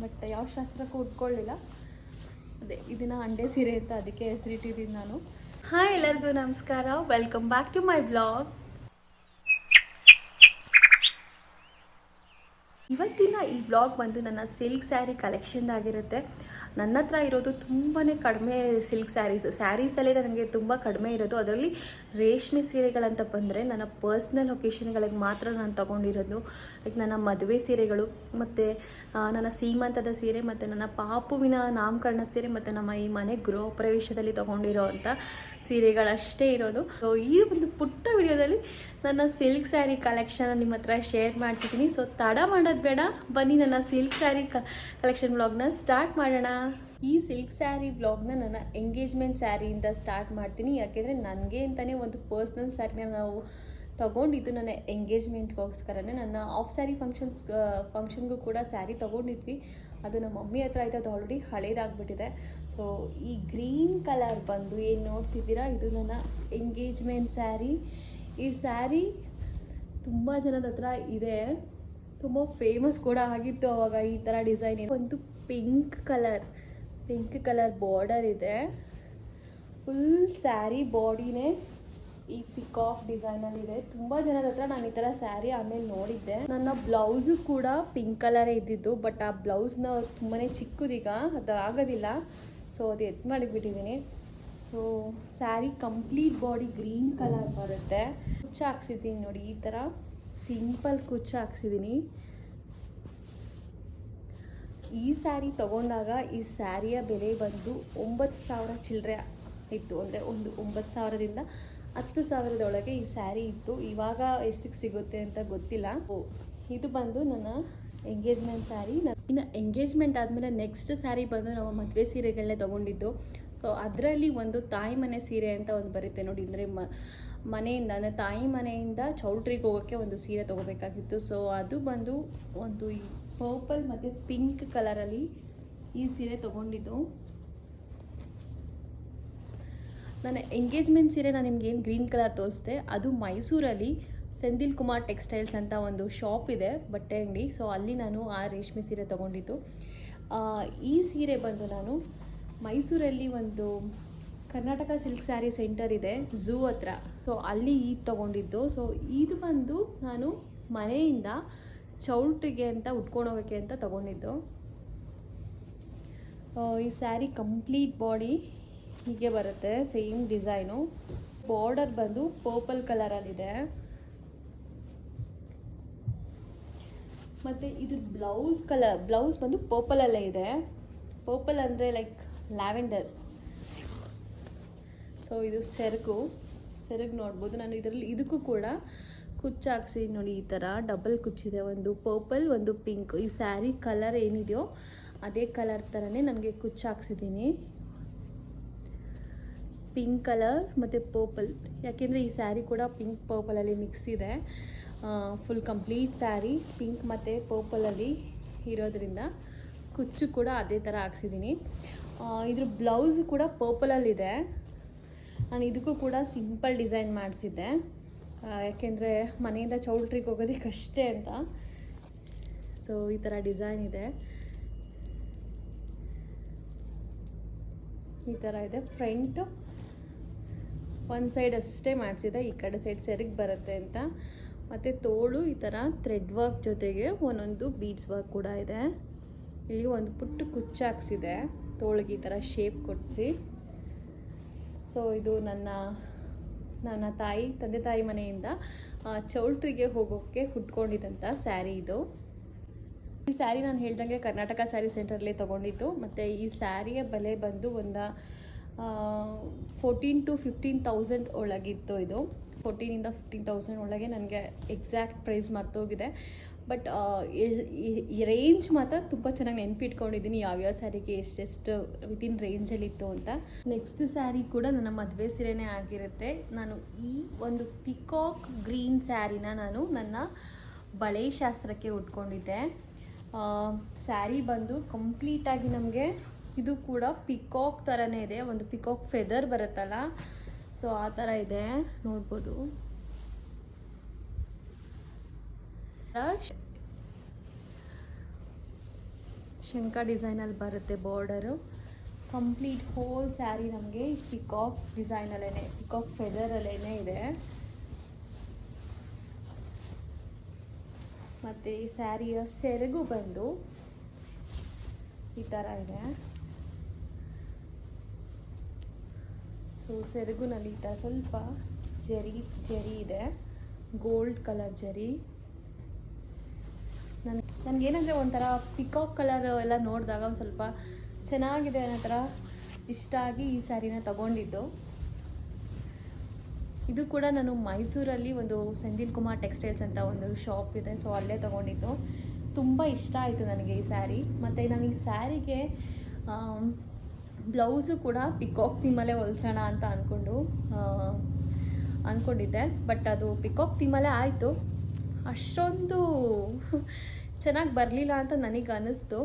But ಯಾವ ಶಾಸ್ತ್ರಕ್ಕೂ ಉಟ್ಕೊಳ್ಳಿಲ್ಲ ಅದೇ ಇದನ್ನ ಅಂಡೆ ಸೀರೆ ಅಂತ ಅದಕ್ಕೆ ಹೆಸರಿಟ್ಟಿದ್ದೀನಿ ನಾನು. ಹಾಯ್ ಎಲ್ಲರಿಗೂ ನಮಸ್ಕಾರ. Welcome back to my blog ಇವತ್ತಿನ ಈ ಬ್ಲಾಗ್ ಬಂದು ನನ್ನ ಸಿಲ್ಕ್ ಸ್ಯಾರಿ ಕಲೆಕ್ಷನ್ದಾಗಿರುತ್ತೆ ನನ್ನ ಹತ್ರ ಇರೋದು ತುಂಬಾ ಕಡಿಮೆ ಸಿಲ್ಕ್ ಸ್ಯಾರೀಸ್. ಸ್ಯಾರೀಸಲ್ಲೇ ನನಗೆ ತುಂಬ ಕಡಿಮೆ ಇರೋದು. ಅದರಲ್ಲಿ ರೇಷ್ಮೆ ಸೀರೆಗಳಂತ ಬಂದರೆ ನನ್ನ ಪರ್ಸ್ನಲ್ ಒಕೇಶನ್ಗಳಿಗೆ ಮಾತ್ರ ನಾನು ತೊಗೊಂಡಿರೋದು. ಲೈಕ್ ನನ್ನ ಮದುವೆ ಸೀರೆಗಳು, ಮತ್ತು ನನ್ನ ಸೀಮಂತದ ಸೀರೆ, ಮತ್ತು ನನ್ನ ಪಾಪುವಿನ ನಾಮಕರಣದ ಸೀರೆ, ಮತ್ತು ನಮ್ಮ ಈ ಮನೆ ಗೃಹ ಪ್ರವೇಶದಲ್ಲಿ ತೊಗೊಂಡಿರೋ ಅಂಥ ಸೀರೆಗಳಷ್ಟೇ ಇರೋದು. ಸೊ ಈ ಒಂದು ಪುಟ್ಟ ವಿಡಿಯೋದಲ್ಲಿ ನನ್ನ ಸಿಲ್ಕ್ ಸ್ಯಾರಿ ಕಲೆಕ್ಷನ್ ನಿಮ್ಮ ಹತ್ರ ಶೇರ್ ಮಾಡ್ತಿದ್ದೀನಿ. ಸೊ ತಡ ಮಾಡೋದು ಬೇಡ. ಬನ್ನಿ ನನ್ನ ಸಿಲ್ಕ್ ಸ್ಯಾರಿ ಕಲೆಕ್ಷನ್ ಬ್ಲಾಗ್ನ ಸ್ಟಾರ್ಟ್ ಮಾಡೋಣ. ಈ ಸಿಲ್ಕ್ ಸ್ಯಾರಿ ಬ್ಲಾಗ್ನ ನನ್ನ ಎಂಗೇಜ್ಮೆಂಟ್ ಸ್ಯಾರಿಯಿಂದ ಸ್ಟಾರ್ಟ್ ಮಾಡ್ತೀನಿ. ಯಾಕೆಂದರೆ ನನಗೆ ಅಂತಲೇ ಒಂದು ಪರ್ಸ್ನಲ್ ಸ್ಯಾರಿನ ನಾವು ತಗೊಂಡಿದ್ದು ನನ್ನ ಎಂಗೇಜ್ಮೆಂಟ್ಗೋಸ್ಕರನೇ ನನ್ನ ಆಫ್ ಸ್ಯಾರಿ ಫಂಕ್ಷನ್ಸ್ ಫಂಕ್ಷನ್ಗೂ ಕೂಡ ಸ್ಯಾರಿ ತೊಗೊಂಡಿದ್ವಿ. ಅದು ನಮ್ಮ ಮಮ್ಮಿ ಹತ್ರ ಆಯ್ತು ಅದು ಆಲ್ರೆಡಿ ಹಳೇದಾಗ್ಬಿಟ್ಟಿದೆ. ಸೊ ಈ ಗ್ರೀನ್ ಕಲರ್ ಬಂದು ಏನು ನೋಡ್ತಿದ್ದೀರಾ? ಇದು ನನ್ನ ಎಂಗೇಜ್ಮೆಂಟ್ ಸ್ಯಾರಿ ಈ ಸ್ಯಾರಿ ತುಂಬ ಜನದ ಹತ್ರ ಇದೆ. ತುಂಬ ಫೇಮಸ್ ಕೂಡ ಆಗಿತ್ತು ಅವಾಗ ಈ ಥರ ಡಿಸೈನ್ ಒಂದು pink colour pink colour border ಇದೆ. ಫುಲ್ ಸ್ಯಾರಿ ಬಾಡಿನೇ ಈ ಪಿಕಾಕ್ ಡಿಸೈನಲ್ಲಿ ಇದೆ. ತುಂಬ ಜನದ ಹತ್ರ ನಾನು ಈ ಥರ ಸ್ಯಾರಿ ಆಮೇಲೆ ನೋಡಿದ್ದೆ. ನನ್ನ ಬ್ಲೌಸು ಕೂಡ ಪಿಂಕ್ ಕಲರೇ ಇದ್ದಿದ್ದು ಬಟ್ ಆ ಬ್ಲೌಸ್ನ ತುಂಬಾ ಚಿಕ್ಕದೀಗ ಅದು ಆಗೋದಿಲ್ಲ. ಸೊ ಅದು ಎತ್ ಮಾಡಿಬಿಟ್ಟಿದ್ದೀನಿ so sari complete body green colour ಬರುತ್ತೆ. ಕುಚ್ಚ ಹಾಕ್ಸಿದ್ದೀನಿ ನೋಡಿ, ಈ ಥರ ಸಿಂಪಲ್ ಕುಚ್ಚ ಹಾಕ್ಸಿದ್ದೀನಿ. ಈ ಸ್ಯಾರಿ ತಗೊಂಡಾಗ ಈ ಸ್ಯಾರಿಯ ಬೆಲೆ ಬಂದು ಒಂಬತ್ತು ಸಾವಿರ ಚಿಲ್ಲರೆ ಇತ್ತು. ಅಂದರೆ ಒಂದು ಒಂಬತ್ತು ಸಾವಿರದಿಂದ ಹತ್ತು ಸಾವಿರದೊಳಗೆ ಈ ಸ್ಯಾರಿ ಇತ್ತು. ಇವಾಗ ಎಷ್ಟಕ್ಕೆ ಸಿಗುತ್ತೆ ಅಂತ ಗೊತ್ತಿಲ್ಲ. ಇದು ಬಂದು ನನ್ನ ಎಂಗೇಜ್ಮೆಂಟ್ ಸ್ಯಾರಿ. ಇನ್ನು ಎಂಗೇಜ್ಮೆಂಟ್ ಆದಮೇಲೆ ನೆಕ್ಸ್ಟ್ ಸ್ಯಾರಿ ಬಂದು ನಾವು ಮದುವೆ ಸೀರೆಗಳನ್ನೇ ತೊಗೊಂಡಿದ್ದು. ಸೊ ಅದರಲ್ಲಿ ಒಂದು ತಾಯಿ ಮನೆ ಸೀರೆ ಅಂತ ಒಂದು ಬರುತ್ತೆ ನೋಡಿ. ಅಂದರೆ ಮ ಮನೆಯಿಂದ, ಅಂದರೆ ತಾಯಿ ಮನೆಯಿಂದ ಚೌಲ್ಟ್ರಿಗೆ ಹೋಗೋಕ್ಕೆ ಒಂದು ಸೀರೆ ತೊಗೋಬೇಕಾಗಿತ್ತು. ಸೊ ಅದು ಬಂದು ಒಂದು ಈ ಪರ್ಪಲ್ ಮತ್ತು ಪಿಂಕ್ ಕಲರಲ್ಲಿ ಈ ಸೀರೆ ತೊಗೊಂಡಿದ್ದು. ನನ್ನ ಎಂಗೇಜ್ಮೆಂಟ್ ಸೀರೆ ನಾನು ನಿಮ್ಗೆ ಏನು ಗ್ರೀನ್ ಕಲರ್ ತೋರಿಸ್ದೆ, ಅದು ಮೈಸೂರಲ್ಲಿ ಸೆಂದಿಲ್ ಕುಮಾರ್ ಟೆಕ್ಸ್ಟೈಲ್ಸ್ ಅಂತ ಒಂದು ಶಾಪ್ ಇದೆ, ಬಟ್ಟೆ ಅಂಗಡಿ. ಸೊ ಅಲ್ಲಿ ನಾನು ಆ ರೇಷ್ಮೆ ಸೀರೆ ತೊಗೊಂಡಿದ್ದು. ಈ ಸೀರೆ ಬಂದು ನಾನು ಮೈಸೂರಲ್ಲಿ ಒಂದು ಕರ್ನಾಟಕ ಸಿಲ್ಕ್ ಸ್ಯಾರಿ ಸೆಂಟರ್ ಇದೆ, ಝೂ ಹತ್ರ. ಸೊ ಅಲ್ಲಿ ಈದ್ ತೊಗೊಂಡಿದ್ದು. ಸೊ ಇದು ಬಂದು ನಾನು ಮನೆಯಿಂದ ಚೌಲ್ಟ್ರಿಗೆ ಅಂತ, ಉಟ್ಕೊಂಡು ಹೋಗೋಕ್ಕೆ ಅಂತ ತೊಗೊಂಡಿದ್ದು. ಈ ಸ್ಯಾರಿ ಕಂಪ್ಲೀಟ್ ಬಾಡಿ ಹೀಗೆ ಬರುತ್ತೆ, ಸೇಮ್ ಡಿಸೈನು. ಬಾರ್ಡರ್ ಬಂದು ಪರ್ಪಲ್ ಕಲರಲ್ಲಿದೆ. ಮತ್ತು ಇದ್ರ ಬ್ಲೌಸ್ ಕಲರ್, ಬ್ಲೌಸ್ ಬಂದು ಪರ್ಪಲಲ್ಲೇ ಇದೆ. ಪರ್ಪಲ್ ಅಂದರೆ ಲೈಕ್ ಲ್ಯಾವೆಂಡರ್. ಸೊ ಇದು ಸೆರಗು ಸೆರಗು ನೋಡ್ಬೋದು. ನಾನು ಇದರಲ್ಲಿ ಇದಕ್ಕೂ ಕೂಡ ಕುಚ್ಚು ನೋಡಿ ಈ ಥರ ಡಬಲ್ ಕುಚ್ಚಿದೆ. ಒಂದು ಪರ್ಪಲ್ ಒಂದು ಪಿಂಕ್ ಈ ಸ್ಯಾರಿ ಕಲರ್ ಏನಿದೆಯೋ ಅದೇ ಕಲರ್ ಥರನೇ ನನಗೆ ಕುಚ್ಚು ಹಾಕ್ಸಿದ್ದೀನಿ. ಪಿಂಕ್ ಕಲರ್ ಮತ್ತು ಪರ್ಪಲ್ ಯಾಕೆಂದರೆ ಈ ಸ್ಯಾರಿ ಕೂಡ ಪಿಂಕ್ ಪರ್ಪಲಲ್ಲಿ ಮಿಕ್ಸ್ ಇದೆ. ಫುಲ್ ಕಂಪ್ಲೀಟ್ ಸ್ಯಾರಿ ಪಿಂಕ್ ಮತ್ತು ಪರ್ಪಲಲ್ಲಿ ಇರೋದರಿಂದ ಕುಚ್ಚು ಕೂಡ ಅದೇ ಥರ ಹಾಕ್ಸಿದ್ದೀನಿ. ಇದ್ರ ಬ್ಲೌಸ್ ಕೂಡ ಪರ್ಪಲಲ್ಲಿದೆ ನಾನು ಇದಕ್ಕೂ ಕೂಡ ಸಿಂಪಲ್ ಡಿಸೈನ್ ಮಾಡಿಸಿದ್ದೆ. ಯಾಕೆಂದರೆ ಮನೆಯಿಂದ ಚೌಲ್ಟ್ರಿಗೆ ಹೋಗೋದಕ್ಕೆ ಅಷ್ಟೇ ಅಂತ. ಸೊ ಈ ಥರ ಡಿಸೈನ್ ಇದೆ. ಈ ಥರ ಇದೆ. ಫ್ರಂಟು ಒಂದು ಸೈಡ್ ಅಷ್ಟೇ ಮಾಡಿಸಿದೆ ಈ ಕಡೆ ಸೈಡ್ ಸೆರಿಗೆ ಬರುತ್ತೆ ಅಂತ. ಮತ್ತು ತೋಳು ಈ ಥರ ಥ್ರೆಡ್ ವರ್ಕ್ ಜೊತೆಗೆ ಒಂದೊಂದು ಬೀಡ್ಸ್ ವರ್ಕ್ ಕೂಡ ಇದೆ. ಇಲ್ಲಿ ಒಂದು ಪುಟ್ಟು ಕುಚ್ಚು ಹಾಕ್ಸಿದೆ. ತೋಳಿಗೆ ಈ ಥರ ಶೇಪ್ ಕೊಡಿಸಿ ಸೊ ಇದು ನನ್ನ ನನ್ನ ತಾಯಿ, ತಂದೆ ತಾಯಿ ಮನೆಯಿಂದ ಚೌಲ್ಟ್ರಿಗೆ ಹೋಗೋಕ್ಕೆ ಹುಟ್ಕೊಂಡಿದ್ದಂಥ ಸ್ಯಾರಿ ಇದು. ಈ ಸ್ಯಾರಿ ನಾನು ಹೇಳ್ದಂಗೆ ಕರ್ನಾಟಕ ಸ್ಯಾರಿ ಸೆಂಟರ್ಲೇ ತೊಗೊಂಡಿದ್ದು. ಮತ್ತು ಈ ಸ್ಯಾರಿಯ ಬೆಲೆ ಬಂದು ಒಂದು ಫೋರ್ಟೀನ್ ಟು ಫಿಫ್ಟೀನ್ ತೌಸಂಡ್ ಒಳಗಿತ್ತು ಇದು. ಫೋರ್ಟೀನಿಂದ ಫಿಫ್ಟೀನ್ ತೌಸಂಡ್ ಒಳಗೆ ನನಗೆ ಎಕ್ಸಾಕ್ಟ್ ಪ್ರೈಸ್ ಮರ್ತೋಗಿದೆ. ಬಟ್ ಈ ರೇಂಜ್ ಮಾತ್ರ ತುಂಬ ಚೆನ್ನಾಗಿ ನೆನ್ಪಿಟ್ಕೊಂಡಿದ್ದೀನಿ ಯಾವ್ಯಾವ ಸ್ಯಾರಿಗೆ ಎಷ್ಟೆಷ್ಟು ವಿತಿನ್ ರೇಂಜಲ್ಲಿತ್ತು ಅಂತ. ನೆಕ್ಸ್ಟ್ ಸ್ಯಾರಿ ಕೂಡ ನನ್ನ ಮದುವೆ ಸೀರೆನೇ ಆಗಿರುತ್ತೆ. ನಾನು ಈ ಒಂದು ಪಿಕಾಕ್ ಗ್ರೀನ್ ಸ್ಯಾರಿನ ನಾನು ನನ್ನ ಬಳೆ ಶಾಸ್ತ್ರಕ್ಕೆ ಉಟ್ಕೊಂಡಿದ್ದೆ. ಸ್ಯಾರಿ ಬಂದು ಕಂಪ್ಲೀಟಾಗಿ ನಮಗೆ ಇದು ಕೂಡ ಪಿಕಾಕ್ ಥರನೇ ಇದೆ. ಒಂದು ಪಿಕಾಕ್ ಫೆದರ್ ಬರುತ್ತಲ್ಲ ಸೊ ಆ ಥರ ಇದೆ. ನೋಡ್ಬೋದು. ಶಂಕ ಡಿಸೈನಲ್ಲಿ ಬರುತ್ತೆ ಬಾರ್ಡರು. ಕಂಪ್ಲೀಟ್ ಹೋಲ್ ಸ್ಯಾರಿ ನಮಗೆ ಪಿಕಾಕ್ ಡಿಸೈನಲ್ಲೇ ಪಿಕಾಕ್ ಫೆದರಲ್ಲೇ ಇದೆ. ಮತ್ತು ಈ ಸ್ಯಾರಿಯ ಸೆರಗು ಬಂದು ಈ ಥರ ಇದೆ. ಸೊ ಸೆರಗು ನಲಿತ ಸ್ವಲ್ಪ ಜರಿ ಜರಿ ಇದೆ. ಗೋಲ್ಡ್ ಕಲರ್ ಜರಿ. ನನ್, ನನಗೇನಂದರೆ ಒಂಥರ ಪಿಕಾಕ್ ಕಲರ್ ಎಲ್ಲ ನೋಡಿದಾಗ ಒಂದು ಸ್ವಲ್ಪ ಚೆನ್ನಾಗಿದೆ ಅನ್ನೋ ಥರ ಇಷ್ಟ ಆಗಿ ಈ ಸ್ಯಾರಿನ ತಗೊಂಡಿದ್ದು. ಇದು ಕೂಡ ನಾನು ಮೈಸೂರಲ್ಲಿ ಒಂದು ಸೆಂದಿಲ್ ಕುಮಾರ್ ಟೆಕ್ಸ್ಟೈಲ್ಸ್ ಅಂತ ಒಂದು ಶಾಪ್ ಇದೆ. ಸೊ ಅಲ್ಲೇ ತೊಗೊಂಡಿದ್ದು. ತುಂಬ ಇಷ್ಟ ಆಯಿತು ನನಗೆ ಈ ಸ್ಯಾರಿ. ಮತ್ತು ನಾನು ಈ ಸ್ಯಾರಿಗೆ ಬ್ಲೌಸು ಕೂಡ ಪಿಕಾಕ್ ಥೀಮಲ್ಲೇ ಹೊಲ್ಸೋಣ ಅಂತ ಅಂದ್ಕೊಂಡು ಅಂದ್ಕೊಂಡಿದ್ದೆ ಬಟ್ ಅದು ಪಿಕಾಕ್ ಥೀಮಲ್ಲೇ ಆಯಿತು. ಅಷ್ಟೊಂದು ಚೆನ್ನಾಗಿ ಬರಲಿಲ್ಲ ಅಂತ ನನಗೆ ಅನ್ನಿಸ್ತು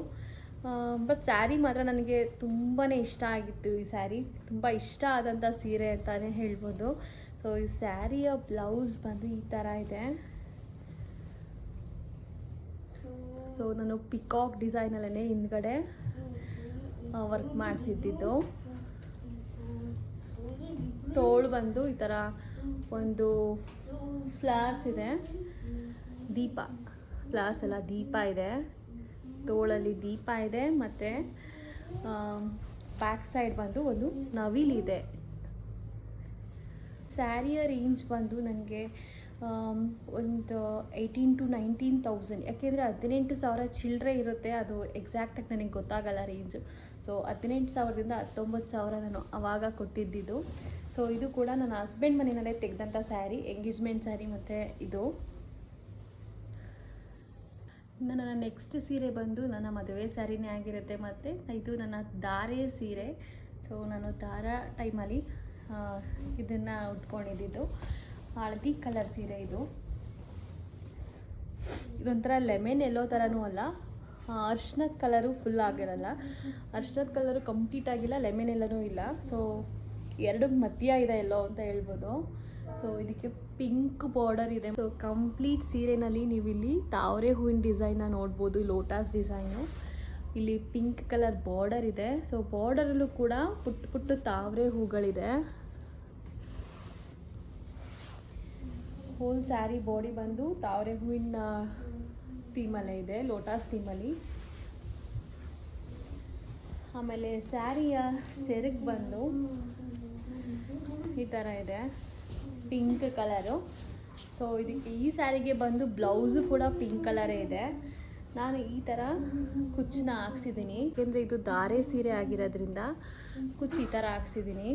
ಬಟ್ ಸ್ಯಾರಿ ಮಾತ್ರ ನನಗೆ ತುಂಬಾ ಇಷ್ಟ ಆಗಿತ್ತು ಈ ಸ್ಯಾರಿ ತುಂಬ ಇಷ್ಟ ಆದಂಥ ಸೀರೆ ಅಂತಲೇ ಹೇಳ್ಬೋದು. ಸೊ ಈ ಸ್ಯಾರಿಯ ಬ್ಲೌಸ್ ಬಂದು ಈ ಥರ ಇದೆ. ಸೊ ನಾನು ಪಿಕಾಕ್ ಡಿಸೈನಲ್ಲೇ ಹಿಂದ್ಗಡೆ. ವರ್ಕ್ ಮಾಡಿಸಿದ್ದಿದ್ದು. ತೋಳು ಬಂದು ಈ ಥರ ಒಂದು ಫ್ಲವರ್ಸ್ ಇದೆ. ದೀಪ. ಫ್ಲವರ್ಸ್ ಎಲ್ಲ ದೀಪ ಇದೆ. ತೋಳಲ್ಲಿ ದೀಪ ಇದೆ ಮತ್ತು ಬ್ಯಾಕ್ ಸೈಡ್ ಬಂದು ಒಂದು ನವಿಲಿದೆ ಸ್ಯಾರಿಯ ರೇಂಜ್ ಬಂದು ನನಗೆ ಒಂದು ಏಯ್ಟೀನ್ ಟು ನೈನ್ಟೀನ್ ತೌಸಂಡ್ ಯಾಕೆಂದರೆ ಹದಿನೆಂಟು ಸಾವಿರ ಚಿಲ್ಲರೆ ಇರುತ್ತೆ. ಅದು ಎಕ್ಸಾಕ್ಟಾಗಿ ನನಗೆ ಗೊತ್ತಾಗಲ್ಲ ರೇಂಜು ಸೊ ಹದಿನೆಂಟು ಸಾವಿರದಿಂದ ಹತ್ತೊಂಬತ್ತು ಸಾವಿರ ನಾನು ಆವಾಗ ಕೊಟ್ಟಿದ್ದಿದ್ದು. ಸೊ ಇದು ಕೂಡ ನನ್ನ ಹಸ್ಬೆಂಡ್ ಮನೆಯಲ್ಲೇ ತೆಗೆದಂಥ ಸ್ಯಾರಿ ಎಂಗೇಜ್ಮೆಂಟ್ ಸ್ಯಾರಿ ಮತ್ತು ಇದು. ನನ್ನ ನೆಕ್ಸ್ಟ್ ಸೀರೆ ಬಂದು ನನ್ನ ಮದುವೆ ಸ್ಯಾರಿನೇ ಆಗಿರುತ್ತೆ ಮತ್ತು ಇದು ನನ್ನ ದಾರೆ ಸೀರೆ. ಸೊ ನಾನು ದಾರ ಟೈಮಲ್ಲಿ ಇದನ್ನು ಉಟ್ಕೊಂಡಿದ್ದು. ಹಳದಿ ಕಲರ್ ಸೀರೆ ಇದು. ಇದೊಂಥರ ಲೆಮನ್ ಎಲ್ಲೋ ಥರನೂ ಅಲ್ಲ ಅರ್ಶಿನದ ಕಲರು ಫುಲ್ ಆಗಿರಲ್ಲ. ಅರ್ಶಿನದ ಕಲರು ಕಂಪ್ಲೀಟ್ ಆಗಿಲ್ಲ ಲೆಮನ್ ಎಲ್ಲನೂ ಇಲ್ಲ. ಸೊ ಎರಡು ಮಧ್ಯ ಇದೆ ಎಲ್ಲೋ ಅಂತ ಹೇಳ್ಬೋದು. ಸೊ ಇದಕ್ಕೆ ಪಿಂಕ್ ಬಾರ್ಡರ್ ಇದೆ. ಸೊ ಕಂಪ್ಲೀಟ್ ಸೀರೆನಲ್ಲಿ ನೀವು ಇಲ್ಲಿ ತಾವರೆ ಹೂವಿನ ಡಿಸೈನ್ನ ನೋಡ್ಬೋದು. ಲೋಟಸ್ ಡಿಸೈನು ಇಲ್ಲಿ ಪಿಂಕ್ ಕಲರ್ ಬಾರ್ಡರ್ ಇದೆ. ಸೊ ಬಾರ್ಡರಲ್ಲೂ ಕೂಡ ಪುಟ್ಟ ಪುಟ್ಟ ತಾವರೆ ಹೂಗಳಿದೆ. ಹೋಲ್ ಸ್ಯಾರಿ ಬಾಡಿ ಬಂದು ತಾವರೆ ಹೂವಿನ ಥೀಮಲ್ಲೇ ಇದೆ, ಲೋಟಸ್ ಥೀಮಲ್ಲಿ. ಆಮೇಲೆ ಸ್ಯಾರಿಯ ಸೆರಗ್ ಬಂದು ಈ ಥರ ಇದೆ, ಪಿಂಕ್ ಕಲರು. ಸೊ ಇದಕ್ಕೆ ಈ ಸ್ಯಾರಿಗೆ ಬಂದು ಬ್ಲೌಸು ಕೂಡ ಪಿಂಕ್ ಕಲರೇ ಇದೆ. ನಾನು ಈ ಥರ ಕುಚ್ಚನ್ನ ಹಾಕ್ಸಿದ್ದೀನಿ. ಏಕೆಂದರೆ ಇದು ದಾರೆ ಸೀರೆ ಆಗಿರೋದ್ರಿಂದ ಕುಚ್ಚು ಈ ಥರ ಹಾಕ್ಸಿದ್ದೀನಿ.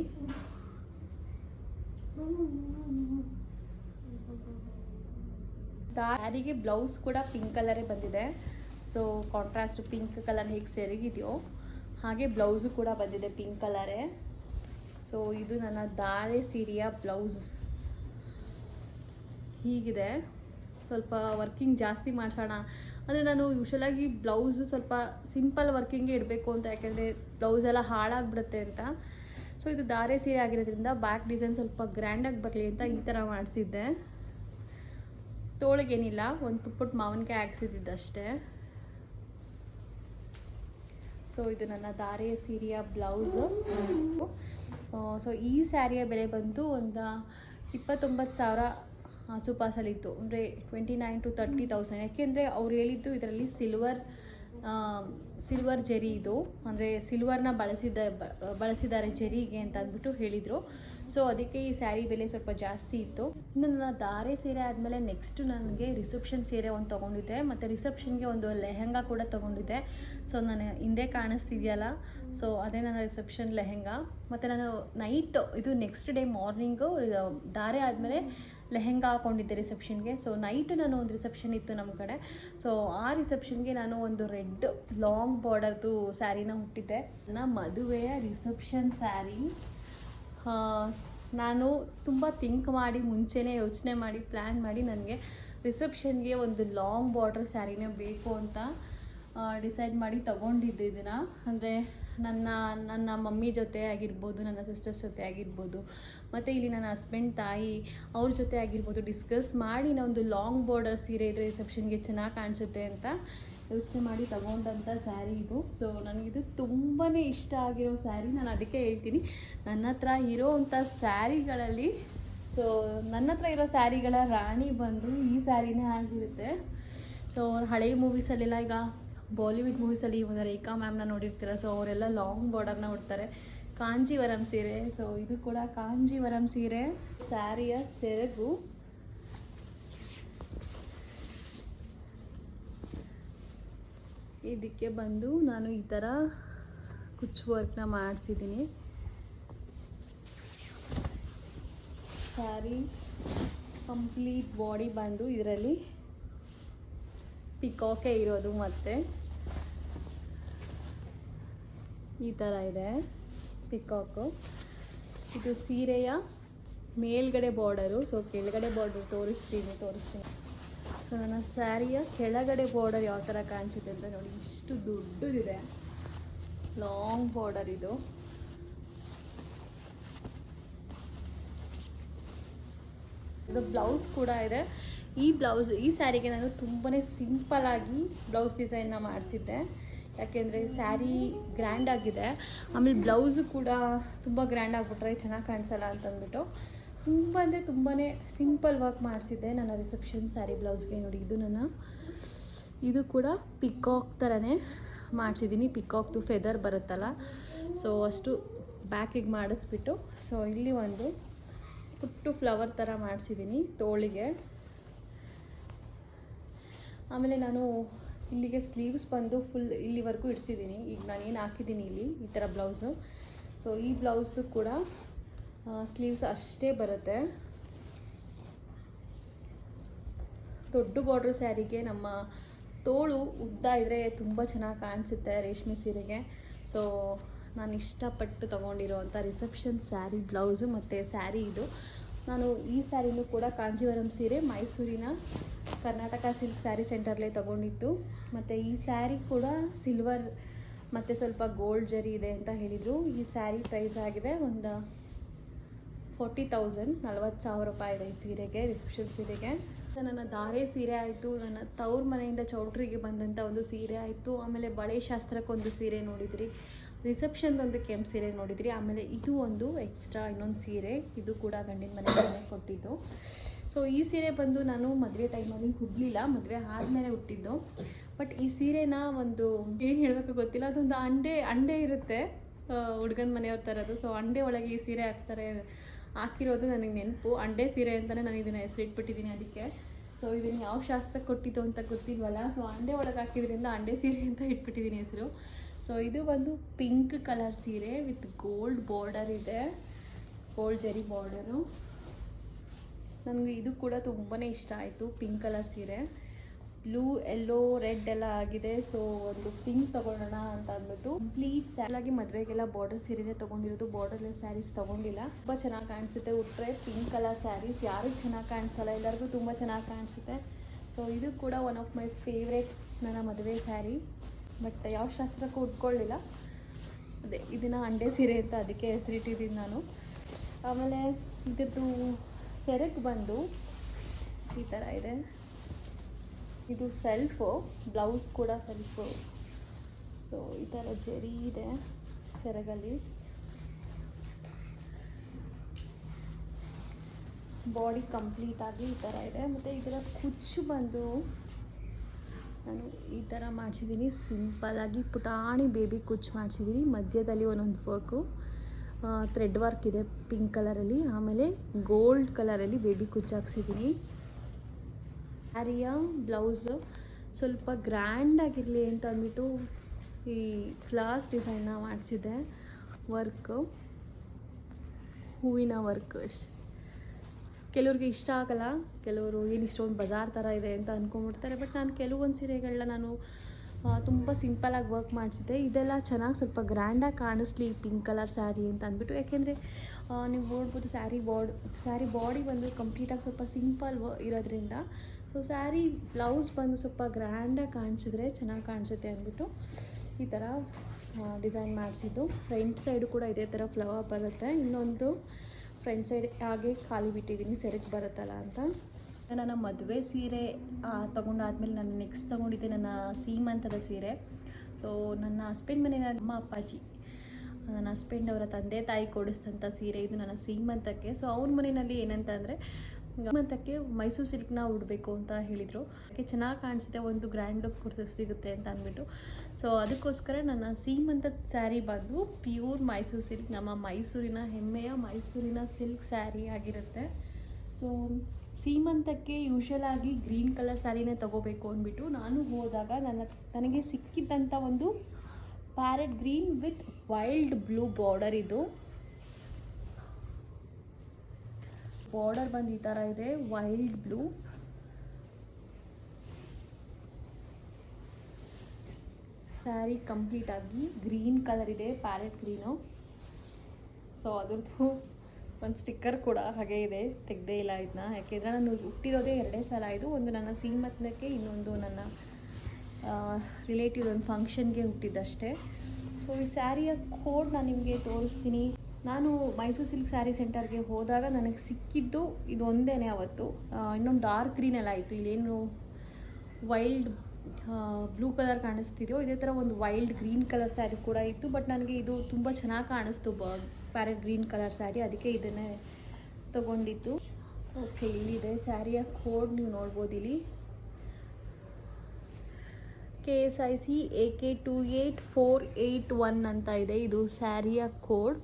ಸ್ಯಾರಿಗೆ ಬ್ಲೌಸ್ ಕೂಡ ಪಿಂಕ್ ಕಲರೇ ಬಂದಿದೆ. ಸೊ ಕಾಂಟ್ರಾಸ್ಟ್ ಪಿಂಕ್ ಕಲರ್ ಹೇಗೆ ಸೆರಗಿದೆಯೋ ಹಾಗೆ ಬ್ಲೌಸು ಕೂಡ ಬಂದಿದೆ ಪಿಂಕ್ ಕಲರೇ ಸೊ ಇದು ನನ್ನ ದಾರೆ ಸೀರೆಯ ಬ್ಲೌಸ್ ಹೀಗಿದೆ. ಸ್ವಲ್ಪ ವರ್ಕಿಂಗ್ ಜಾಸ್ತಿ ಮಾಡಿಸೋಣ. ಅಂದರೆ ನಾನು ಯೂಶಲಾಗಿ ಬ್ಲೌಸು ಸ್ವಲ್ಪ ಸಿಂಪಲ್ ವರ್ಕಿಂಗೇ ಇಡಬೇಕು ಅಂತ, ಯಾಕೆಂದರೆ ಬ್ಲೌಸ್ ಎಲ್ಲ ಹಾಳಾಗ್ಬಿಡುತ್ತೆ ಅಂತ. ಸೊ ಇದು ದಾರೆ ಸೀರೆ ಆಗಿರೋದ್ರಿಂದ ಬ್ಯಾಕ್ ಡಿಸೈನ್ ಸ್ವಲ್ಪ ಗ್ರ್ಯಾಂಡಾಗಿ ಬರಲಿ ಅಂತ ಈ ಥರ ಮಾಡಿಸಿದ್ದೆ. ತೋಳಿಗೇನಿಲ್ಲ, ಒಂದು ಪುಟ್ ಪುಟ್ ಮಾವಿನಕಾಯಿ ಅಷ್ಟೇ ಸೊ ಇದು ನನ್ನ ಧಾರೆ ಸೀರೆಯ ಬ್ಲೌಸು. ಸೊ ಈ ಸ್ಯಾರಿಯ ಬೆಲೆ ಬಂದು ಒಂದು ಇಪ್ಪತ್ತೊಂಬತ್ತು ಸಾವಿರ ಆಸುಪಾಸಲ್ಲಿತ್ತು. ಅಂದರೆ twenty nine to thirty thousand ಯಾಕೆಂದರೆ ಅವ್ರು ಹೇಳಿದ್ದು ಇದರಲ್ಲಿ ಸಿಲ್ವರ್ ಸಿಲ್ವರ್ ಜೆರಿ ಇದು. ಅಂದರೆ ಸಿಲ್ವರ್ನ ಬಳಸಿದ, ಬಳಸಿದ್ದಾರೆ ಜರಿಗೆ ಅಂತ ಅಂದ್ಬಿಟ್ಟು ಹೇಳಿದರು. ಸೊ ಅದಕ್ಕೆ ಈ ಸ್ಯಾರಿ ಬೆಲೆ ಸ್ವಲ್ಪ ಜಾಸ್ತಿ ಇತ್ತು. ಇನ್ನು ನನ್ನ ಧಾರೆ ಸೀರೆ ಆದಮೇಲೆ ನೆಕ್ಸ್ಟ್ ನನಗೆ ರಿಸೆಪ್ಷನ್ ಸೀರೆ ಒಂದು ತೊಗೊಂಡಿದ್ದೆ. ಮತ್ತು ರಿಸೆಪ್ಷನ್ಗೆ ಒಂದು ಲೆಹೆಂಗಾ ಕೂಡ ತೊಗೊಂಡಿದ್ದೆ. ಸೊ ನಾನು ಹಿಂದೆ ಕಾಣಿಸ್ತಿದೆಯಲ್ಲ? ಸೊ ಅದೇ ನನ್ನ ರಿಸೆಪ್ಷನ್ ಲೆಹೆಂಗಾ. ಮತ್ತು ನಾನು ನೈಟ್ ಇದು ನೆಕ್ಸ್ಟ್ ಡೇ ಮಾರ್ನಿಂಗು ಧಾರೆ ಆದಮೇಲೆ ಲೆಹೆಂಗಾ ಹಾಕೊಂಡಿದ್ದೆ ರಿಸೆಪ್ಷನ್ಗೆ. ಸೊ ನೈಟ್ ನಾನು ಒಂದು ರಿಸೆಪ್ಷನ್ ಇತ್ತು ನಮ್ಮ ಕಡೆ. ಸೊ ಆ ರಿಸೆಪ್ಷನ್ಗೆ ನಾನು ಒಂದು ರೆಡ್ ಲಾಂಗ್ ಬಾರ್ಡರ್ದು ಸ್ಯಾರಿನ ಹುಟ್ಟಿದ್ದೆ ನನ್ನ ಮದುವೆಯ ರಿಸೆಪ್ಷನ್ ಸ್ಯಾರಿ ನಾನು ತುಂಬ ಥಿಂಕ್ ಮಾಡಿ, ಮುಂಚೆನೇ ಯೋಚನೆ ಮಾಡಿ ಪ್ಲ್ಯಾನ್ ಮಾಡಿ ನನಗೆ ರಿಸೆಪ್ಷನ್ಗೆ ಒಂದು ಲಾಂಗ್ ಬಾರ್ಡರ್ ಸ್ಯಾರಿನೇ ಬೇಕು ಅಂತ ಡಿಸೈಡ್ ಮಾಡಿ ತಗೊಂಡಿದ್ದೆ ಇದನ್ನು. ಅಂದರೆ ನನ್ನ ನನ್ನ ಮಮ್ಮಿ ಜೊತೆ ಆಗಿರ್ಬೋದು, ನನ್ನ ಸಿಸ್ಟರ್ಸ್ ಜೊತೆ ಆಗಿರ್ಬೋದು, ಮತ್ತು ಇಲ್ಲಿ ನನ್ನ ಹಸ್ಬೆಂಡ್ ತಾಯಿ ಅವ್ರ ಜೊತೆ ಆಗಿರ್ಬೋದು ಡಿಸ್ಕಸ್ ಮಾಡಿ ನಾನು ಒಂದು ಲಾಂಗ್ ಬಾರ್ಡರ್ ಸೀರೆ ಇದ್ರೆ ರಿಸೆಪ್ಷನ್ಗೆ ಚೆನ್ನಾಗಿ ಕಾಣಿಸುತ್ತೆ ಅಂತ ಯೋಚನೆ ಮಾಡಿ ತಗೊಂಡಂಥ ಸ್ಯಾರಿ ಇದು. ಸೊ ನನಗಿದು ತುಂಬಾ ಇಷ್ಟ ಆಗಿರೋ ಸ್ಯಾರಿ ನಾನು ಅದಕ್ಕೆ ಹೇಳ್ತೀನಿ. ನನ್ನ ಹತ್ರ ಇರೋವಂಥ ಸ್ಯಾರಿಗಳಲ್ಲಿ ಸೊ ನನ್ನ ಹತ್ರ ಇರೋ ಸ್ಯಾರಿಗಳ ರಾಣಿ ಬಂದು ಈ ಸ್ಯಾರಿನೇ ಆಗಿರುತ್ತೆ. ಸೊ ಹಳೆಯ ಮೂವೀಸಲ್ಲೆಲ್ಲ ಈಗ ಬಾಲಿವುಡ್ ಮೂವೀಸಲ್ಲಿ ಒಂದು ರೇಖಾ ಮ್ಯಾಮ್ನ ನೋಡಿರ್ತೀರ ಸೊ ಅವರೆಲ್ಲ ಲಾಂಗ್ ಬಾರ್ಡರ್ನ ಉಡ್ತಾರೆ ಕಾಂಜಿವರಂ ಸೀರೆ ಸೊ ಇದು ಕೂಡ ಕಾಂಜಿವರಂ ಸೀರೆ ಸ್ಯಾರಿಯ ಸೆರಗು. ಇದಕ್ಕೆ ಬಂದು ನಾನು ಈ ಥರ ಕುಚ್ ವರ್ಕ್ನ ಮಾಡಿಸಿದ್ದೀನಿ ಸ್ಯಾರಿ ಕಂಪ್ಲೀಟ್ ಬಾಡಿ ಬಂದು ಇದರಲ್ಲಿ ಪಿಕಾಕೆ ಇರೋದು ಮತ್ತೆ. ಈ ಥರ ಇದೆ ಪಿಕಾಕು. ಇದು ಸೀರೆಯ ಮೇಲ್ಗಡೆ ಬಾರ್ಡರು. ಸೊ ಕೆಳಗಡೆ ಬಾರ್ಡರ್ ತೋರಿಸ್ತೀನಿ ತೋರಿಸ್ತೀನಿ. ಸೊ ನನ್ನ ಸ್ಯಾರಿಯ ಕೆಳಗಡೆ ಬಾರ್ಡರ್ ಯಾವ ಥರ ಕಾಣಿಸುತ್ತೆ ಅಂತ ನೋಡಿ. ಇಷ್ಟು ದೊಡ್ಡದಿದೆ. ಲಾಂಗ್ ಬಾರ್ಡರ್ ಇದು. ಇದು ಬ್ಲೌಸ್ ಕೂಡ ಇದೆ. ಈ ಬ್ಲೌಸ್, ಈ ಸ್ಯಾರಿಗೆ ನಾನು ತುಂಬಾ ಸಿಂಪಲಾಗಿ ಬ್ಲೌಸ್ ಡಿಸೈನ್ನ ಮಾಡಿಸಿದ್ದೆ. ಯಾಕೆಂದರೆ ಸ್ಯಾರಿ ಗ್ರ್ಯಾಂಡ್ ಆಗಿದೆ. ಆಮೇಲೆ ಬ್ಲೌಸು ಕೂಡ ತುಂಬ ಗ್ರ್ಯಾಂಡ್ ಆಗಿಬಿಟ್ರೆ ಚೆನ್ನಾಗಿ ಕಾಣಿಸಲ್ಲ ಅಂತಂದ್ಬಿಟ್ಟು ತುಂಬ ಅಂದರೆ ತುಂಬಾ ಸಿಂಪಲ್ ವರ್ಕ್ ಮಾಡಿಸಿದ್ದೆ ನನ್ನ ರಿಸೆಪ್ಷನ್ ಸ್ಯಾರಿ ಬ್ಲೌಸ್ಗೆ ನೋಡಿ. ಇದು ನನ್ನ, ಇದು ಕೂಡ ಪಿಕಾಕ್ ಥರನೇ ಮಾಡಿಸಿದ್ದೀನಿ. ಪಿಕಾಕ್ದು ಫೆದರ್ ಬರುತ್ತಲ್ಲ. ಸೊ ಅಷ್ಟು ಬ್ಯಾಕಿಗೆ ಮಾಡಿಸ್ಬಿಟ್ಟು ಸೊ ಇಲ್ಲಿ ಒಂದು ಪುಟ್ಟು ಫ್ಲವರ್ ಥರ ಮಾಡಿಸಿದ್ದೀನಿ ತೋಳಿಗೆ. ಆಮೇಲೆ ನಾನು ಇಲ್ಲಿಗೆ ಸ್ಲೀವ್ಸ್ ಬಂದು ಫುಲ್ ಇಲ್ಲಿವರೆಗೂ ಇಡ್ಸಿದ್ದೀನಿ. ಈಗ ನಾನು ಏನು ಹಾಕಿದ್ದೀನಿ ಇಲ್ಲಿ, ಈ ಥರ ಬ್ಲೌಸು ಸೊ ಈ ಬ್ಲೌಸ್ದು ಕೂಡ ಸ್ಲೀವ್ಸ್ ಅಷ್ಟೇ ಬರುತ್ತೆ. ದೊಡ್ಡ ಬಾರ್ಡ್ರ್ ಸ್ಯಾರಿಗೆ ನಮ್ಮ ತೋಳು ಉದ್ದ ಇದ್ದರೆ ತುಂಬ ಚೆನ್ನಾಗಿ ಕಾಣಿಸುತ್ತೆ ರೇಷ್ಮೆ ಸೀರೆಗೆ. ಸೊ ನಾನು ಇಷ್ಟಪಟ್ಟು ತೊಗೊಂಡಿರೋವಂಥ ರಿಸೆಪ್ಷನ್ ಸ್ಯಾರಿ ಬ್ಲೌಸು ಮತ್ತು ಸ್ಯಾರಿ ಇದು. ನಾನು ಈ ಸ್ಯಾರಿನೂ ಕೂಡ ಕಾಂಜೀವರಂ ಸೀರೆ ಮೈಸೂರಿನ ಕರ್ನಾಟಕ ಸಿಲ್ಕ್ ಸ್ಯಾರಿ ಸೆಂಟರ್ಲೇ ತೊಗೊಂಡಿತ್ತು ಮತ್ತು ಈ ಸ್ಯಾರಿ ಕೂಡ ಸಿಲ್ವರ್ ಮತ್ತು ಸ್ವಲ್ಪ ಗೋಲ್ಡ್ ಜರಿ ಇದೆ ಅಂತ ಹೇಳಿದರು. ಈ ಸ್ಯಾರಿ ಪ್ರೈಸ್ ಆಗಿದೆ ಒಂದು ಫೋರ್ಟಿ ತೌಸಂಡ್, ನಲ್ವತ್ತು ಸಾವಿರ ರೂಪಾಯಿ ಇದೆ ಈ ಸೀರೆಗೆ, ರಿಸೆಪ್ಷನ್ ಸೀರೆಗೆ. ನನ್ನ ಧಾರೆ ಸೀರೆ ಆಯಿತು, ನನ್ನ ತವ್ರ ಮನೆಯಿಂದ ಚೌಟ್ರಿಗೆ ಬಂದಂಥ ಒಂದು ಸೀರೆ ಆಯಿತು. ಆಮೇಲೆ ಬಳೆ ಶಾಸ್ತ್ರಕ್ಕೊಂದು ಸೀರೆ ನೋಡಿದ್ರಿ. ರಿಸೆಪ್ಷನ್ದೊಂದು ಕೆಂಪು ಸೀರೆ ನೋಡಿದ್ರಿ, ಆಮೇಲೆ ಇದು ಒಂದು ಎಕ್ಸ್ಟ್ರಾ ಇನ್ನೊಂದು ಸೀರೆ. ಇದು ಕೂಡ ಗಂಡಿನ ಮನೆಗೆ ಕೊಟ್ಟಿದ್ದು. ಸೊ ಈ ಸೀರೆ ಬಂದು ನಾನು ಮದುವೆ ಟೈಮಲ್ಲಿ ಹುಡ್ಲಿಲ್ಲ, ಮದುವೆ ಆದಮೇಲೆ ಹುಟ್ಟಿದ್ದು. ಬಟ್ ಈ ಸೀರೆನ ಒಂದು ಏನು ಹೇಳಬೇಕು ಗೊತ್ತಿಲ್ಲ, ಅದೊಂದು ಅಂಡೆ ಅಂಡೆ ಇರುತ್ತೆ ಹುಡುಗನ ಮನೆಯವ್ರ ಥರದ್ದು ಸೊ ಅಂಡೆ ಒಳಗೆ ಈ ಸೀರೆ ಹಾಕ್ತಾರೆ, ಹಾಕಿರೋದು ನನಗೆ ನೆನಪು. ಅಂಡೆ ಸೀರೆ ಅಂತಲೇ ನಾನು ಇದನ್ನು ಹೆಸರಿಟ್ಬಿಟ್ಟಿದ್ದೀನಿ ಅದಕ್ಕೆ. ಸೊ ಇದನ್ನು ಯಾವ ಶಾಸ್ತ್ರ ಕೊಟ್ಟಿದ್ದು ಅಂತ ಗೊತ್ತಿಲ್ವಲ್ಲ? ಸೊ ಅಂಡೆ ಒಳಗೆ ಹಾಕಿದ್ರಿಂದ ಅಂಡೆ ಸೀರೆ ಅಂತ ಇಟ್ಬಿಟ್ಟಿದ್ದೀನಿ ಹೆಸರು. ಸೊ ಇದು ಒಂದು ಪಿಂಕ್ ಕಲರ್ ಸೀರೆ ವಿತ್ ಗೋಲ್ಡ್ ಬಾರ್ಡರ್ ಇದೆ. ಗೋಲ್ಡ್ ಜರಿ ಬಾರ್ಡರು ನನಗೆ ಇದು ಕೂಡ ತುಂಬಾ ಇಷ್ಟ ಆಯಿತು ಪಿಂಕ್ ಕಲರ್ ಸೀರೆ. ಬ್ಲೂ ಎಲ್ಲೋ ರೆಡ್ ಎಲ್ಲ ಆಗಿದೆ ಸೊ ಒಂದು ಪಿಂಕ್ ತೊಗೊಳ್ಳೋಣ ಅಂತ ಅಂದ್ಬಿಟ್ಟು ಕಂಪ್ಲೀಟ್ ಸ್ಯಾಲಾಗಿ ಮದುವೆಗೆಲ್ಲ ಬಾರ್ಡರ್ ಸೀರೆನೇ ತೊಗೊಂಡಿರೋದು ಬಾರ್ಡರ್ಲೆಸ್ ಸ್ಯಾರೀಸ್ ತೊಗೊಂಡಿಲ್ಲ. ತುಂಬ ಚೆನ್ನಾಗಿ ಕಾಣಿಸುತ್ತೆ, ಉಟ್ರೆ ಪಿಂಕ್ ಕಲರ್ ಸ್ಯಾರೀಸ್ ಯಾರಿಗೆ ಚೆನ್ನಾಗಿ ಕಾಣಿಸಲ್ಲ, ಎಲ್ಲರಿಗೂ ತುಂಬ ಚೆನ್ನಾಗಿ ಕಾಣಿಸುತ್ತೆ. ಸೊ ಇದು ಕೂಡ ಒನ್ ಆಫ್ ಮೈ ಫೇವ್ರೆಟ್ ನನ್ನ ಮದುವೆ ಸ್ಯಾರಿ ಬಟ್ ಯಾವ ಶಾಸ್ತ್ರಕ್ಕೂ ಉಟ್ಕೊಳ್ಳಿಲ್ಲ ಅದೇ ಇದನ್ನು ಅಂಡೆ ಸೀರೆ ಅಂತ ಅದಕ್ಕೆ ಹೆಸರಿಟ್ಟಿದ್ದೀನಿ ನಾನು. ಆಮೇಲೆ ಇದ್ರದ್ದು ಸೆರೆಗೆ ಬಂದು ಈ ಥರ ಇದೆ. ಇದು ಸೆಲ್ಫು, ಬ್ಲೌಸ್ ಕೂಡ ಸೆಲ್ಫು. ಸೊ ಈ ಥರ ಜರಿ ಇದೆ ಸೆರಗಲ್ಲಿ. ಬಾಡಿ ಕಂಪ್ಲೀಟಾಗಿ ಈ ಥರ ಇದೆ. ಮತ್ತು ಇದರ ಕುಚ್ಚು ಬಂದು ನಾನು ಈ ಥರ ಮಾಡಿಸಿದ್ದೀನಿ. ಸಿಂಪಲ್ಲಾಗಿ ಪುಟಾಣಿ ಬೇಬಿ ಕುಚ್ಚು ಮಾಡಿಸಿದ್ದೀನಿ. ಮಧ್ಯದಲ್ಲಿ ಒಂದೊಂದು ವರ್ಕು ಥ್ರೆಡ್ ವರ್ಕ್ ಇದೆ ಪಿಂಕ್ ಕಲರಲ್ಲಿ ಆಮೇಲೆ ಗೋಲ್ಡ್ ಕಲರಲ್ಲಿ ಬೇಬಿ ಕುಚ್ಚು ಹಾಕ್ಸಿದ್ದೀನಿ. ಸ್ಯಾರಿಯ ಬ್ಲೌಸ್ ಸ್ವಲ್ಪ ಗ್ರ್ಯಾಂಡ್ ಆಗಿರಲಿ ಅಂತ ಅಂದ್ಬಿಟ್ಟು ಈ ಫ್ಲಾಸ್ ಡಿಸೈನ್ನ ಮಾಡಿಸಿದ್ದೆ. ವರ್ಕು ಹೂವಿನ ವರ್ಕ್ ಕೆಲವ್ರಿಗೆ ಇಷ್ಟ ಆಗಲ್ಲ, ಕೆಲವರು ಏನು ಇಷ್ಟೊಂದು ಬಜಾರ್ ಥರ ಇದೆ ಅಂತ ಅಂದ್ಕೊಂಬಿಡ್ತಾರೆ ಬಟ್ ನಾನು ಕೆಲವೊಂದು ಸೀರೆಗಳನ್ನ ನಾನು ತುಂಬ ಸಿಂಪಲಾಗಿ ವರ್ಕ್ ಮಾಡಿಸಿದ್ದೆ. ಇದೆಲ್ಲ ಚೆನ್ನಾಗಿ ಸ್ವಲ್ಪ ಗ್ರ್ಯಾಂಡಾಗಿ ಕಾಣಿಸ್ಲಿ ಪಿಂಕ್ ಕಲರ್ ಸ್ಯಾರಿ ಅಂತ ಅಂದ್ಬಿಟ್ಟು. ಯಾಕೆಂದರೆ ನೀವು ನೋಡ್ಬೋದು ಸ್ಯಾರಿ ಬಾಡ್ ಸ್ಯಾರಿ ಬಾಡಿ ಬಂದು ಕಂಪ್ಲೀಟಾಗಿ ಸ್ವಲ್ಪ ಸಿಂಪಲ್ ಇರೋದ್ರಿಂದ. ಸೊ ಸ್ಯಾರಿ ಬ್ಲೌಸ್ ಬಂದು ಸ್ವಲ್ಪ ಗ್ರ್ಯಾಂಡಾಗಿ ಕಾಣಿಸಿದ್ರೆ ಚೆನ್ನಾಗಿ ಕಾಣಿಸುತ್ತೆ ಅಂದ್ಬಿಟ್ಟು ಈ ಥರ ಡಿಸೈನ್ ಮಾಡಿಸಿದ್ದು. ಫ್ರಂಟ್ ಸೈಡು ಕೂಡ ಇದೇ ಥರ ಫ್ಲವರ್ ಬರುತ್ತೆ. ಇನ್ನೊಂದು ಫ್ರಂಟ್ ಸೈಡ್ ಹಾಗೆ ಖಾಲಿ ಬಿಟ್ಟಿದ್ದೀನಿ, ಸೆರೆಗೆ ಬರುತ್ತಲ್ಲ ಅಂತ. ನನ್ನ ಮದುವೆ ಸೀರೆ ತೊಗೊಂಡಾದ್ಮೇಲೆ ನಾನು ನೆಕ್ಸ್ಟ್ ತೊಗೊಂಡಿದ್ದೆ ನನ್ನ ಸೀಮಂತದ ಸೀರೆ. ಸೊ ನನ್ನ ಹಸ್ಬೆಂಡ್ ಮನೆಯ ಅಮ್ಮ ಅಪ್ಪಾಜಿ, ನನ್ನ ಹಸ್ಬೆಂಡ್ ಅವರ ತಂದೆ ತಾಯಿ ಕೊಡಿಸಿದಂಥ ಸೀರೆ ಇದು ನನ್ನ ಸೀಮಂತಕ್ಕೆ. ಸೊ ಅವ್ರ ಮನೆಯಲ್ಲಿ ಏನಂತ ಅಂದರೆ ಸೀಮಂತಕ್ಕೆ ಮೈಸೂರು ಸಿಲ್ಕ್ನ ಉಡಬೇಕು ಅಂತ ಹೇಳಿದರು. ಅದಕ್ಕೆ ಚೆನ್ನಾಗಿ ಕಾಣಿಸುತ್ತೆ, ಒಂದು ಗ್ರ್ಯಾಂಡ್ ಲುಕ್ ಸಿಗುತ್ತೆ ಅಂತ ಅಂದ್ಬಿಟ್ಟು. ಸೊ ಅದಕ್ಕೋಸ್ಕರ ನನ್ನ ಸೀಮಂತ ಸ್ಯಾರಿ ಬಂದು ಪ್ಯೂರ್ ಮೈಸೂರು ಸಿಲ್ಕ್, ನಮ್ಮ ಮೈಸೂರಿನ ಹೆಮ್ಮೆಯ ಮೈಸೂರಿನ ಸಿಲ್ಕ್ ಸ್ಯಾರಿ ಆಗಿರುತ್ತೆ. ಸೊ ಸೀಮಂತಕ್ಕೆ ಯೂಶಲ್ ಆಗಿ ಗ್ರೀನ್ ಕಲರ್ ಸ್ಯಾರಿನೇ ತಗೋಬೇಕು ಅಂದ್ಬಿಟ್ಟು ನಾನು ಹೋದಾಗ ನನ್ನ, ನನಗೆ ಸಿಕ್ಕಿದ್ದಂಥ ಒಂದು parrot green with wild blue border ಇದು. ಬಾರ್ಡರ್ ಬಂದು ಈ ಥರ ಇದೆ. ವೈಲ್ಡ್ ಬ್ಲೂ ಸ್ಯಾರಿ ಕಂಪ್ಲೀಟ್ ಆಗಿ ಗ್ರೀನ್ ಕಲರ್ ಇದೆ ಪ್ಯಾರೆಟ್ ಗ್ರೀನು ಸೊ ಅದ್ರದ್ದು ಒಂದು ಸ್ಟಿಕ್ಕರ್ ಕೂಡ ಹಾಗೆ ಇದೆ. ತೆಗ್ದೇ ಇಲ್ಲ ಇದನ್ನ ಯಾಕೆಂದರೆ ನಾನು ಹುಟ್ಟಿರೋದೇ ಎರಡೇ ಸಲ ಇದು. ಒಂದು ನನ್ನ ಸೀಮತ್ನಕ್ಕೆ ಇನ್ನೊಂದು ನನ್ನ ರಿಲೇಟಿವ್ ಒಂದು ಫಂಕ್ಷನ್ಗೆ ಹುಟ್ಟಿದ್ದಷ್ಟೇ. ಸೊ ಈ ಸ್ಯಾರಿಯ ಕೋಡ್ ನಾನು ನಿಮಗೆ ತೋರಿಸ್ತೀನಿ. ನಾನು ಮೈಸೂರು ಸಿಲ್ಕ್ ಸ್ಯಾರಿ ಸೆಂಟರ್ಗೆ ಹೋದಾಗ ನನಗೆ ಸಿಕ್ಕಿದ್ದು ಇದು ಅವತ್ತು. ಇನ್ನೊಂದು ಡಾರ್ಕ್ ಗ್ರೀನ್ ಎಲ್ಲ ಆಯಿತು. ಇಲ್ಲೇನು ವೈಲ್ಡ್ ಬ್ಲೂ ಕಲರ್ ಕಾಣಿಸ್ತಿದೆಯೋ, ಇದೇ ಥರ ಒಂದು ವೈಲ್ಡ್ ಗ್ರೀನ್ ಕಲರ್ ಸ್ಯಾರಿ ಕೂಡ ಇತ್ತು. ಬಟ್ ನನಗೆ ಇದು ತುಂಬ ಚೆನ್ನಾಗಿ ಕಾಣಿಸ್ತು. ಬ ಪ್ಯಾರೆಟ್ ಗ್ರೀನ್ ಕಲರ್ ಸ್ಯಾರಿ. ಅದಕ್ಕೆ ಇದನ್ನೇ ತಗೊಂಡಿದ್ದು. ಓಕೆ, ಇಲ್ಲಿದೆ ಸ್ಯಾರಿಯ ಕೋಡ್ ನೀವು ನೋಡ್ಬೋದು ಇಲ್ಲಿ. K S I C A K two eight four eight one ಅಂತ ಇದೆ. ಇದು ಸ್ಯಾರಿಯ ಕೋಡ್.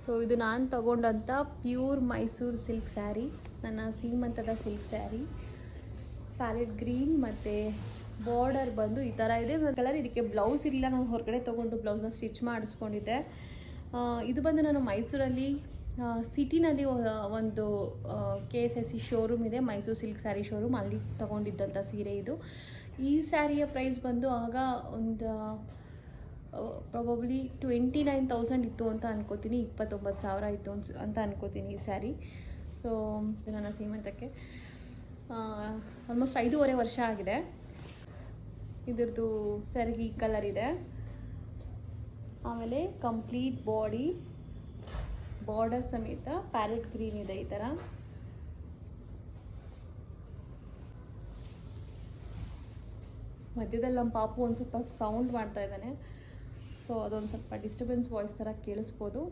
ಸೊ ಇದು ನಾನು ತಗೊಂಡಂಥ ಪ್ಯೂರ್ ಮೈಸೂರು ಸಿಲ್ಕ್ ಸ್ಯಾರಿ ನನ್ನ ಸೀಮಂತದ ಸಿಲ್ಕ್ ಸ್ಯಾರಿ ಪ್ಯಾರೆಟ್ ಗ್ರೀನ್ ಮತ್ತು ಬಾರ್ಡರ್ ಬಂದು ಈ ಥರ ಇದೆ. ಕಲರ್ ಇದಕ್ಕೆ ಬ್ಲೌಸ್ ಇಲ್ಲ. ನಾನು ಹೊರಗಡೆ ತೊಗೊಂಡು ಬ್ಲೌಸ್ನ ಸ್ಟಿಚ್ ಮಾಡಿಸ್ಕೊಂಡಿದ್ದೆ. ಇದು ಬಂದು ನಾನು ಮೈಸೂರಲ್ಲಿ ಸಿಟಿನಲ್ಲಿ ಒಂದು K S S C showroom ಇದೆ. ಮೈಸೂರು ಸಿಲ್ಕ್ ಸ್ಯಾರಿ ಶೋರೂಮ್ ಅಲ್ಲಿ ತೊಗೊಂಡಿದ್ದಂಥ ಸೀರೆ ಇದು. ಈ ಸ್ಯಾರಿಯ ಪ್ರೈಸ್ ಬಂದು ಆಗ ಒಂದು ಪ್ರಾಬಬ್ಲಿ ಟ್ವೆಂಟಿ ನೈನ್ ತೌಸಂಡ್ ಇತ್ತು ಅಂತ ಅನ್ಕೋತೀನಿ, ಇಪ್ಪತ್ತೊಂಬತ್ತು ಸಾವಿರ ಇತ್ತು ಅನ್ಸ್, ಅಂತ ಅನ್ಕೋತೀನಿ ಈ ಸ್ಯಾರಿ. ಸೊ ನನ್ನ ಸೀಮಂತಕ್ಕೆ. ಆಲ್ಮೋಸ್ಟ್ ಐದೂವರೆ ವರ್ಷ ಆಗಿದೆ. ಇದ್ರದ್ದು ಸೆರಗಿ ಕಲರ್ ಇದೆ. ಆಮೇಲೆ ಕಂಪ್ಲೀಟ್ ಬಾಡಿ ಬಾರ್ಡರ್ ಸಮೇತ ಪ್ಯಾರೆಟ್ ಗ್ರೀನ್ ಇದೆ ಈ ಥರ ಮಧ್ಯದಲ್ಲಿ ನಮ್ಮ ಪಾಪು ಒಂದು ಸ್ವಲ್ಪ ಸೌಂಡ್ ಮಾಡ್ತಾ ಇದ್ದಾನೆ. ಸೊ ಅದೊಂದು ಸ್ವಲ್ಪ ಡಿಸ್ಟರ್ಬೆನ್ಸ್ ವಾಯ್ಸ್ ಥರ ಕೇಳಿಸ್ಬೋದು.